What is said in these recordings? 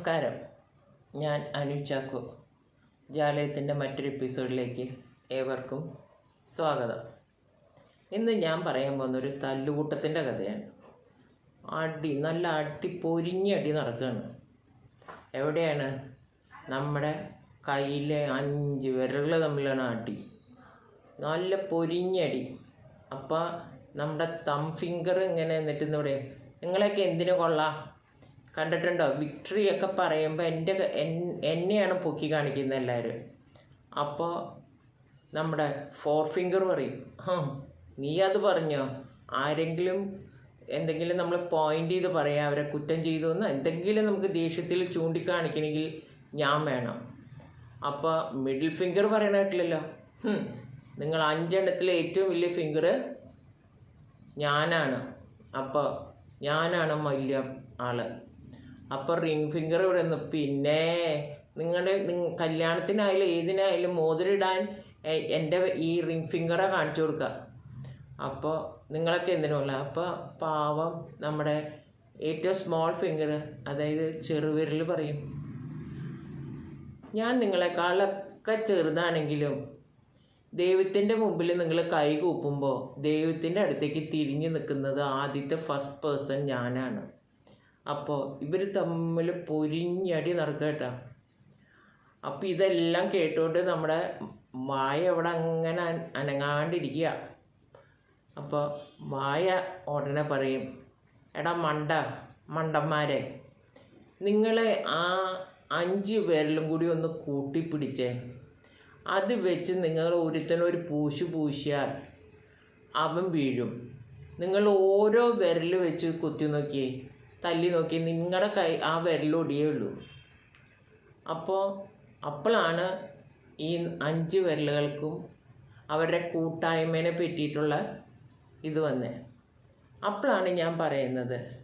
നമസ്കാരം. ഞാൻ അനു ചാക്കു. ജാലയത്തിന്റെ മറ്റൊരു എപ്പിസോഡിലേക്ക് ഏവർക്കും സ്വാഗതം. ഇന്ന് ഞാൻ പറയാൻ പോകുന്ന ഒരു തല്ലുകൂട്ടത്തിന്റെ കഥയാണ്. അടി നല്ല അടി പൊരിഞ്ഞ അടി നടക്കുകയാണ് എവിടെയാണ്? നമ്മുടെ കയ്യിലെ അഞ്ച് വിരലുകൾ തമ്മിലാണ് അടി. നല്ല പൊരിഞ്ഞടി അപ്പോൾ നമ്മുടെ തം ഫിംഗർ ഇങ്ങനെ എന്നിട്ട് എന്താ നിങ്ങളെയൊക്കെ എന്തിനു കൊള്ളാം? കണ്ടിട്ടുണ്ടോ? വിക്ടറി ഒക്കെ പറയുമ്പോൾ എന്റെ എന്നെയാണ് പൊക്കി കാണിക്കുന്നത് എല്ലാവരും അപ്പോൾ നമ്മുടെ ഫോർ ഫിംഗർ പറയും ഹം നീ അത് പറഞ്ഞോ? ആരെങ്കിലും എന്തെങ്കിലും നമ്മൾ പോയിന്റ് ചെയ്ത് പറയാം അവരെ കുറ്റം ചെയ്തു എന്ന് എന്തെങ്കിലും നമുക്ക് ദേഷ്യത്തിൽ ചൂണ്ടിക്കാണിക്കണമെങ്കിൽ ഞാൻ വേണം. അപ്പോൾ മിഡിൽ ഫിംഗർ പറയണ കേട്ടില്ലല്ലോ. നിങ്ങൾ അഞ്ചെണ്ണത്തിലെ ഏറ്റവും വലിയ ഫിംഗർ ഞാനാണ്. അപ്പോൾ ഞാനാണ് വലിയ ആൾ. അപ്പോൾ റിംഗ് ഫിംഗർ ഇവിടെ നിന്ന് പിന്നെ നിങ്ങളുടെ നിങ്ങ- കല്യാണത്തിനായാലും ഏതിനായാലും മോതിരിടാൻ എന്റെ ഈ റിംഗ് ഫിംഗറെ കാണിച്ചു കൊടുക്കുക അപ്പോൾ നിങ്ങളൊക്കെ എന്തിനുള്ള അപ്പോൾ പാവം നമ്മുടെ ഏറ്റവും സ്മോൾ ഫിംഗർ അതായത് ചെറുവിരൽ പറയും. ഞാൻ നിങ്ങളെക്കാളൊക്കെ ചെറുതാണെങ്കിലും ദൈവത്തിന്റെ മുമ്പിൽ നിങ്ങൾ കൈ കൂപ്പുമ്പോൾ ദൈവത്തിന്റെ അടുത്തേക്ക് തിരിഞ്ഞു നിൽക്കുന്നത് ആദ്യത്തെ ഫസ്റ്റ് പേഴ്സൺ ഞാനാണ്. അപ്പോൾ ഇവർ തമ്മിൽ പൊരിഞ്ഞടി നടക്കുക കേട്ടോ. അപ്പം ഇതെല്ലാം കേട്ടുകൊണ്ട് നമ്മുടെ മായ അവിടെ അങ്ങനെ അന- അനങ്ങാണ്ടിരിക്കുക അപ്പോൾ മായ ഉടനെ പറയും എടാ മണ്ട മണ്ടന്മാരെ നിങ്ങളെ ആ അഞ്ച് പേരിലും കൂടി ഒന്ന് കൂട്ടിപ്പിടിച്ചേ. അത് വെച്ച് നിങ്ങൾ ഒരുത്തനൊരു പൂശു പൂശിയാൽ അവൻ വീഴും. നിങ്ങൾ ഓരോ വിരൽ വെച്ച് കുത്തി നോക്കിയേ. തല്ലി നോക്കി നിങ്ങളുടെ കൈ ആ വിരലൊടിയേ ഉള്ളൂ. അപ്പോൾ അപ്പോഴാണ് ഈ അഞ്ച് വിരലുകൾക്കും അവരുടെ കൂട്ടായ്മേനെ പറ്റിയിട്ടുള്ള ഇത് വന്നേ. അപ്പോഴാണ് ഞാൻ പറയുന്നത്.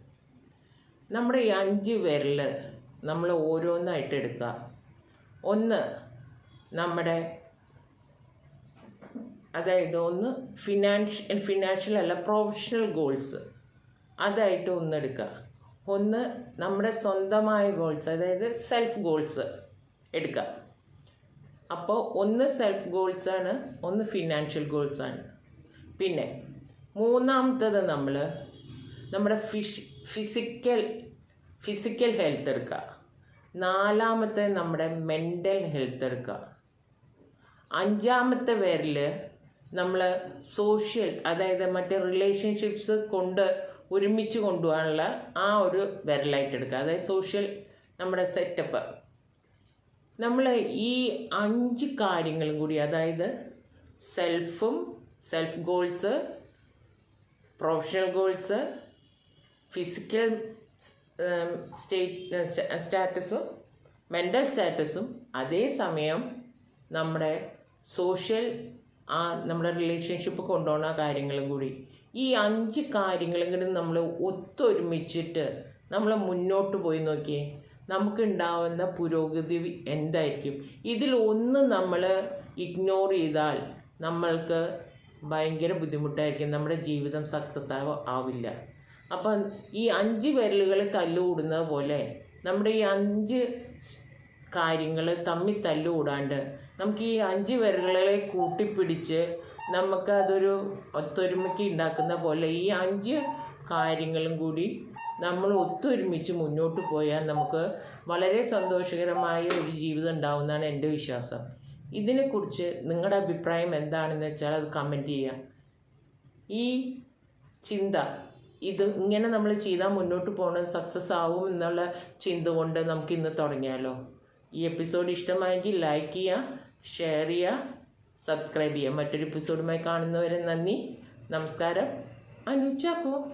നമ്മുടെ ഈ അഞ്ച് വിരൽ നമ്മൾ ഓരോന്നായിട്ട് എടുക്കുക. ഒന്ന് നമ്മുടെ അതായത് ഒന്ന് ഫിനാൻഷ്യൽ ഫിനാൻഷ്യൽ അല്ല പ്രൊഫഷണൽ ഗോൾസ്. അതായിട്ട് ഒന്നെടുക്കുക ഒന്ന് നമ്മുടെ സ്വന്തമായ ഗോൾസ് അതായത് സെൽഫ് ഗോൾസ് എടുക്കുക. അപ്പോൾ ഒന്ന് സെൽഫ് ഗോൾസാണ് ഒന്ന് ഫിനാൻഷ്യൽ ഗോൾസാണ് പിന്നെ മൂന്നാമത്തത് നമ്മൾ നമ്മുടെ ഫിഷ് ഫിസിക്കൽ ഫിസിക്കൽ ഹെൽത്ത് എടുക്കുക. നാലാമത്തെ നമ്മുടെ മെന്റൽ ഹെൽത്ത് എടുക്കുക. അഞ്ചാമത്തെ പേരിൽ നമ്മൾ സോഷ്യൽ അതായത് മറ്റേ റിലേഷൻഷിപ്സ് കൊണ്ട് ഒരുമിച്ച് കൊണ്ടുപോകാനുള്ള ആ ഒരു വിരലായിട്ട് എടുക്കുക. അതായത് സോഷ്യൽ നമ്മുടെ സെറ്റപ്പ് നമ്മൾ ഈ അഞ്ച് കാര്യങ്ങളും കൂടി അതായത് സെൽഫും self goals professional goals physical state സ്റ്റാറ്റസും mental സ്റ്റാറ്റസും അതേസമയം നമ്മുടെ സോഷ്യൽ ആ നമ്മുടെ റിലേഷൻഷിപ്പ് കൊണ്ടുപോകുന്ന കാര്യങ്ങളും കൂടി. ഈ അഞ്ച് കാര്യങ്ങളും കൂടി നമ്മൾ ഒത്തൊരുമിച്ചിട്ട് നമ്മൾ മുന്നോട്ട് പോയി നോക്കിയേ. നമുക്ക് ഉണ്ടാവുന്ന പുരോഗതി എന്തായിരിക്കും? ഇതിൽ ഒന്ന് നമ്മൾ ഇഗ്നോർ ചെയ്താൽ നമ്മൾക്ക് ഭയങ്കര ബുദ്ധിമുട്ടായിരിക്കും. നമ്മുടെ ജീവിതം സക്സസ് ആവില്ല. അപ്പം ഈ അഞ്ച് വിരലുകൾ തല്ലുകൂടുന്നത് പോലെ നമ്മുടെ ഈ അഞ്ച് കാര്യങ്ങൾ തമ്മിൽ തല്ലുകൂടാണ്ട് നമുക്ക് ഈ അഞ്ച് വിരലുകളെ കൂട്ടിപ്പിടിച്ച് നമുക്ക് അതൊരു ഒത്തൊരുമയ്ക്ക് ഉണ്ടാക്കുന്ന പോലെ ഈ അഞ്ച് കാര്യങ്ങളും കൂടി നമ്മൾ ഒത്തൊരുമിച്ച് മുന്നോട്ട് പോയാൽ നമുക്ക് വളരെ സന്തോഷകരമായ ഒരു ജീവിതം ഉണ്ടാവുമെന്നാണ് എന്റെ വിശ്വാസം. ഇതിനെക്കുറിച്ച് നിങ്ങളുടെ അഭിപ്രായം എന്താണെന്ന് വെച്ചാൽ അത് കമന്റ് ചെയ്യാം. ഈ ചിന്ത ഇത് ഇങ്ങനെ നമ്മൾ ചെയ്താൽ മുന്നോട്ട് പോകണം സക്സസ് ആവും എന്നുള്ള ചിന്ത കൊണ്ട് നമുക്ക് ഇന്ന് തുടങ്ങിയാലോ. ഈ എപ്പിസോഡ് ഇഷ്ടമായെങ്കിൽ ലൈക്ക് ചെയ്യുക ഷെയർ ചെയ്യുക സബ്സ്ക്രൈബ് ചെയ്യുക മറ്റൊരു എപ്പിസോഡുമായി കാണുന്നവരെ നന്ദി. നമസ്കാരം. അനുചാക്കോ